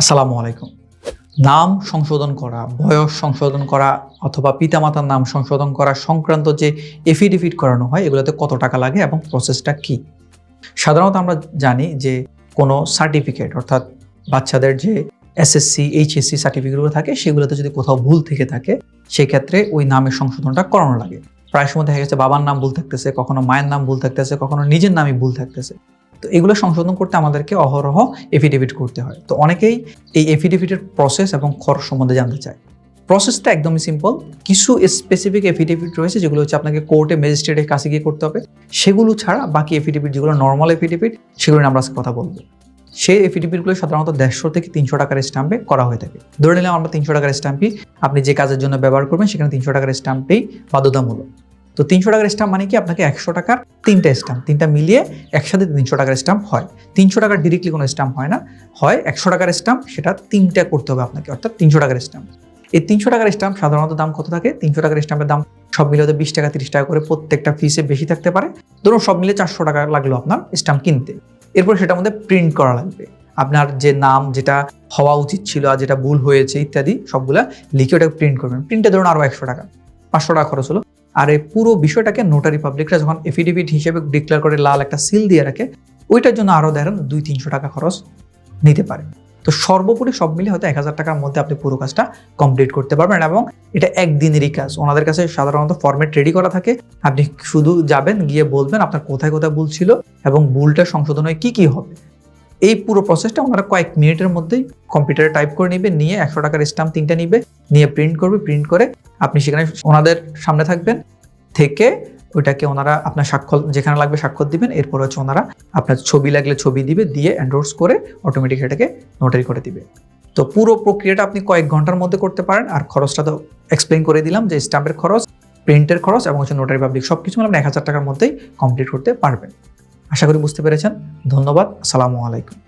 আসসালামু আলাইকুম। নাম সংশোধন করা, বয়স সংশোধন করা অথবা পিতামাতার নাম সংশোধন করা সংক্রান্ত যে এফিডেভিট করানো হয়, এগুলোতে কত টাকা লাগে এবং প্রসেসটা কি? সাধারণত আমরা জানি যে কোনো সার্টিফিকেট অর্থাৎ বাচ্চাদের যে এসএসসি এইচএসসি সার্টিফিকেটগুলো থাকে, সেগুলোতে যদি কোথাও ভুল থেকে থাকে, সেক্ষেত্রে ওই নামের সংশোধনটা করানো লাগে। প্রায় সময় দেখা গেছে বাবার নাম ভুল থাকতেছে, কখনো মায়ের নাম ভুল থাকতেছে, কখনো নিজের নামই ভুল থাকতেছে। তো এগুলো সংশোধন করতে আমাদেরকে অহরহ এফিডেভিট করতে হয়। তো অনেকেই এই এফিডেভিটের প্রসেস এবং খরচ সম্বন্ধে জানতে চায়। প্রসেসটা একদমই সিম্পল কিছু স্পেসিফিক এফিডেভিট রয়েছে যেগুলো হচ্ছে আপনাকে কোর্টে ম্যাজিস্ট্রেটের কাছে গিয়ে করতে হবে। সেগুলো ছাড়া বাকি এফিডেভিট যেগুলো নর্মাল এফিডেভিট সেগুলো নিয়ে আমরা কথা বলব। সেই এফিডেভিটগুলো সাধারণত দেড়শো থেকে তিনশো টাকার স্ট্যাম্পে করা হয়ে থাকে। ধরে নিলাম আমরা তিনশো টাকার স্ট্যাম্পই আপনি যে কাজের জন্য ব্যবহার করবেন, সেখানে তিনশো টাকার স্ট্যাম্পেই বাধ্যতামূলক। তো তিনশো টাকার স্ট্যাম্প মানে কি? আপনাকে একশো টাকার তিনটা স্ট্যাম্প তিনটা মিলিয়ে একসাথে তিনশো টাকার স্ট্যাম্প হয়। তিনশো টাকার ডিরেক্টলি কোনো স্ট্যাম্প হয় না। হয় একশো টাকার স্ট্যাম্প সেটা তিনটা করতে হবে আপনাকে, অর্থাৎ তিনশো টাকার স্ট্যাম্প এই তিনশো টাকার স্ট্যাম্প সাধারণত দাম কত থাকে? তিনশো টাকার স্ট্যাম্পের দাম সব মিলে বিশ টাকা, তিরিশ টাকা করে প্রত্যেকটা ফিসে বেশি থাকতে পারে। ধরুন সব মিলে চারশো টাকা লাগল আপনার স্ট্যাম্প কিনতে। এরপর সেটার মধ্যে প্রিন্ট করা লাগবে। আপনার যে নাম, যেটা হওয়া উচিত ছিল আর যেটা ভুল হয়েছে ইত্যাদি, সবগুলা লিখে ওটাকে প্রিন্ট করবেন। প্রিন্টে ধরুন আরও একশো টাকা, পাঁচশো টাকা খরচ হলো। আর এই পুরো বিষয়টাকে নোটারি পাবলিকরা যখন এফিডেভিট হিসেবে ডিক্লেয়ার করে লাল একটা সিল দিয়ে রাখে, ওইটার জন্য আরও ধরেন দুই তিনশো টাকা খরচ নিতে পারে। তো সর্বোপরি সব মিলে হয়তো এক হাজার টাকার মধ্যে আপনি পুরো কাজটা কমপ্লিট করতে পারবেন এবং এটা একদিনেরই কাজ। ওনাদের কাছে সাধারণত ফর্মেট রেডি করা থাকে। আপনি শুধু যাবেন, গিয়ে বলবেন আপনার কোথায় কোথায় ভুল ছিল এবং ভুলটা সংশোধনে কি কি হবে। এই পুরো প্রসেসটা ওনারা কয়েক মিনিটের মধ্যেই কম্পিউটারে টাইপ করে নেবে, নিয়ে একশো টাকার স্ট্যাম্প তিনটা নিবে, নিয়ে প্রিন্ট করবে প্রিন্ট করে আপনি সেখানে ওনাদের সামনে থাকবেন, থেকে ওইটাকে ওনারা আপনার স্বাক্ষর যেখানে লাগবে স্বাক্ষর দিবেন, এরপর হচ্ছে ওনারা আপনার ছবি লাগলে ছবি দিবে, দিয়ে এন্ডোর্স করে অটোমেটিক এটাকে নোটারি করে দিবে। তো পুরো প্রক্রিয়াটা আপনি কয়েক ঘণ্টার মধ্যে করতে পারেন, আর খরচটা তো এক্সপ্লেন করে দিলাম যে স্ট্যাম্পের খরচ প্রিন্টের খরচ এবং হচ্ছে নোটারি পাবলিক সব কিছু আপনি এক হাজার টাকার মধ্যেই কমপ্লিট করতে পারবেন। আশা করি বুঝতে পেরেছেন। ধন্যবাদ। আসসালামু আলাইকুম।